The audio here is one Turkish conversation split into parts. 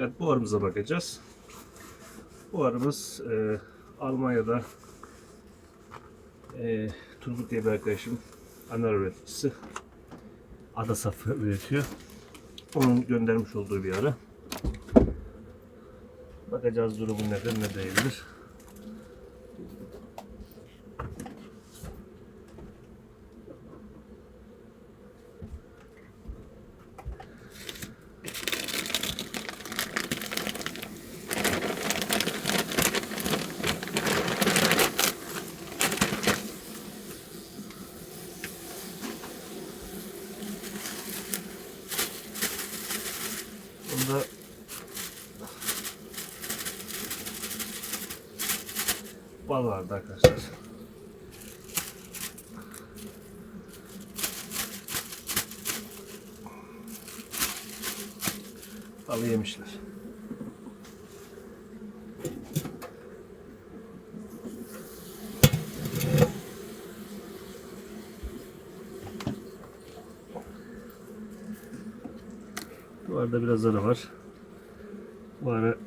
Evet bu arımıza bakacağız. Bu arımız e, Almanya'da e, Turgut diye bir arkadaşım anar üreticisi. Ada safı üretiyor. Onun göndermiş olduğu bir arı. Bakacağız durumu nedir ne değildir. Bunda bal vardı arkadaşlar. Balı yemişler. Duvarda biraz arı var. Bu arı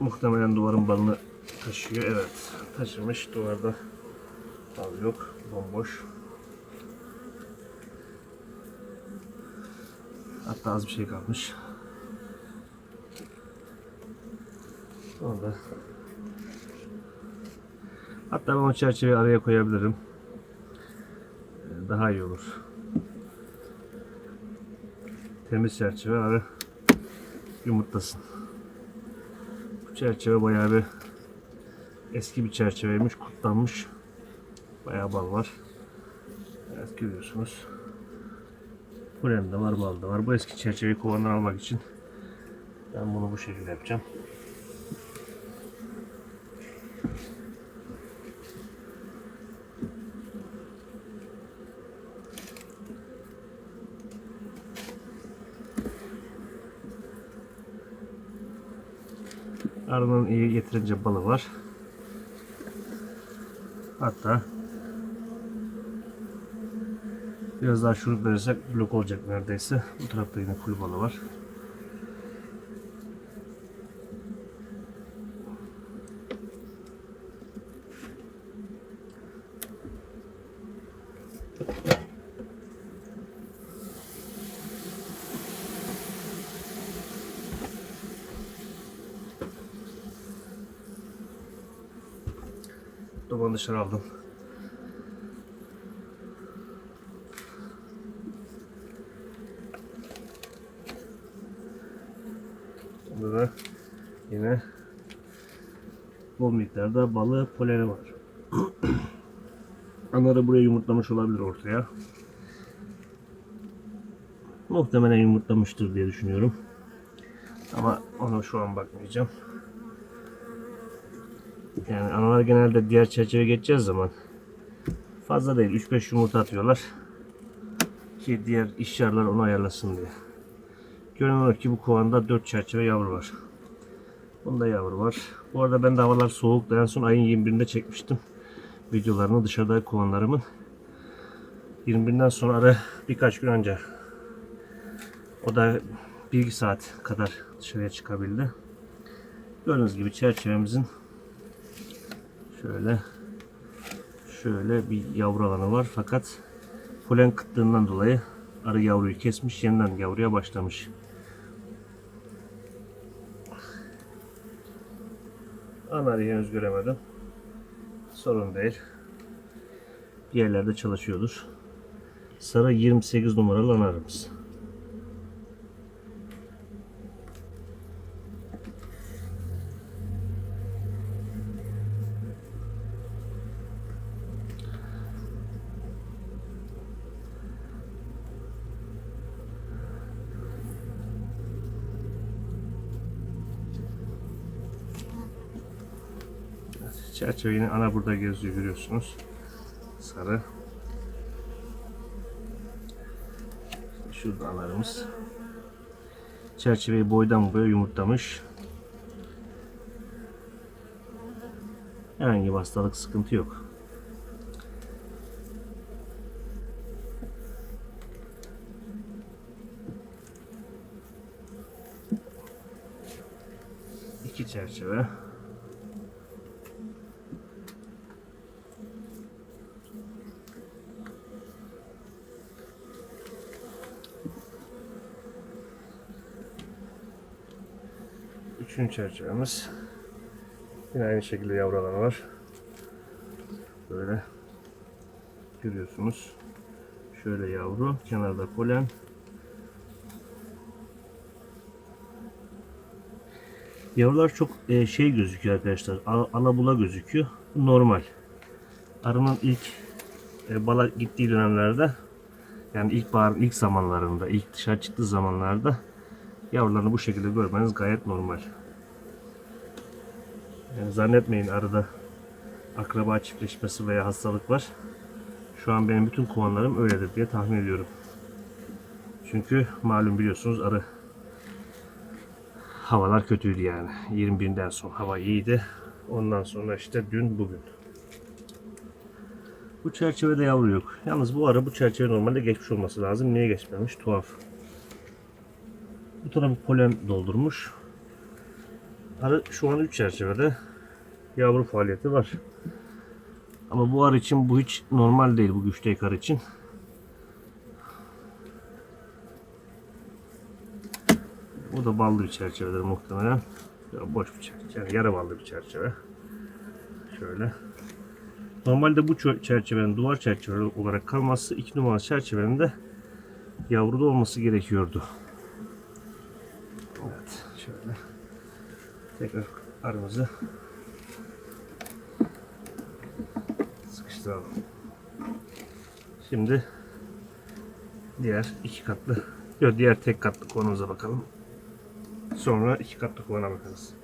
muhtemelen duvarın balını taşıyor. Evet taşımış. Duvarda bal yok. Bomboş. Hatta az bir şey kalmış. Orada. Hatta ben o çerçeveyi araya koyabilirim. Daha iyi olur. Temiz çerçeve arı yumurtlasın. Bu çerçeve bayağı bir eski bir çerçeveymiş, kurtlanmış. Bayağı bal var. Evet görüyorsunuz. Polen de var, bal da var. Bu eski çerçeveyi kovandan almak için ben bunu bu şekilde yapacağım. Arının iyi yeterince balı var. Hatta biraz daha şurup verirsek blok olacak neredeyse. Bu tarafta yine balı var. Dumanı dışarı aldım. Burada da yine bol miktarda balı poleni var. Anları buraya yumurtlamış olabilir ortaya. Muhtemelen yumurtlamıştır diye düşünüyorum. Ama ona şu an bakmayacağım. Yani analar genelde diğer çerçeve geçeceğiz zaman fazla değil 3-5 yumurta atıyorlar ki diğer işyarlar onu ayarlasın diye. Görünen ki bu kovanda 4 çerçeve yavru var. Bunda yavru var. Bu arada ben de havalar soğuk. En son ayın 21'inde çekmiştim. Videolarını dışarıda kovanlarımın. 21'den sonra ara birkaç gün önce. O da 1 saat kadar dışarıya çıkabildi. Gördüğünüz gibi çerçevemizin Şöyle şöyle bir yavru alanı var fakat polen kıtlığından dolayı arı yavruyu kesmiş yeniden yavruya başlamış. Anarı henüz göremedim. Sorun değil. Bir yerlerde çalışıyordur. Sarı 28 numaralı anarımız. Çerçevenin ana burada geziyor görüyorsunuz. Sarı. Şurada analarımız. Çerçeveyi boydan boya yumurtlamış. Herhangi bir hastalık sıkıntı yok. iki çerçeve. Üçüncü çerçevemiz. Yine aynı şekilde yavrular var. Böyle görüyorsunuz. Şöyle yavru, kenarda polen. Yavrular çok e, şey gözüküyor arkadaşlar. Al- Alabula gözüküyor. Normal. Arının ilk e, bala gittiği dönemlerde yani ilkbaharın ilk zamanlarında, ilk dışarı çıktığı zamanlarda yavrularını bu şekilde görmeniz gayet normal. Yani zannetmeyin arada akraba çiftleşmesi veya hastalık var. Şu an benim bütün kovanlarım öyledir diye tahmin ediyorum. Çünkü malum biliyorsunuz arı havalar kötüydü yani. 21'den son hava iyiydi. Ondan sonra işte dün bugün. Bu çerçevede yavru yok. Yalnız bu arı bu çerçeve normalde geçmiş olması lazım. Niye geçmemiş? Tuhaf. Bu tarafı polen doldurmuş. Arı şu an 3 çerçevede yavru faaliyeti var. Ama bu arı için bu hiç normal değil bu güçte arı için. Bu da ballı bir çerçevedir muhtemelen. Ya boş bir çerçeve. Yani yarı ballı bir çerçeve. Şöyle. Normalde bu çerçevenin duvar çerçeve olarak kalması iki numaralı çerçevenin de yavruda olması gerekiyordu. Evet. Şöyle. Tekrar arımızı sıkıştıralım. Şimdi diğer iki katlı, yok diğer tek katlı konumuza bakalım. Sonra iki katlı kovana bakarız.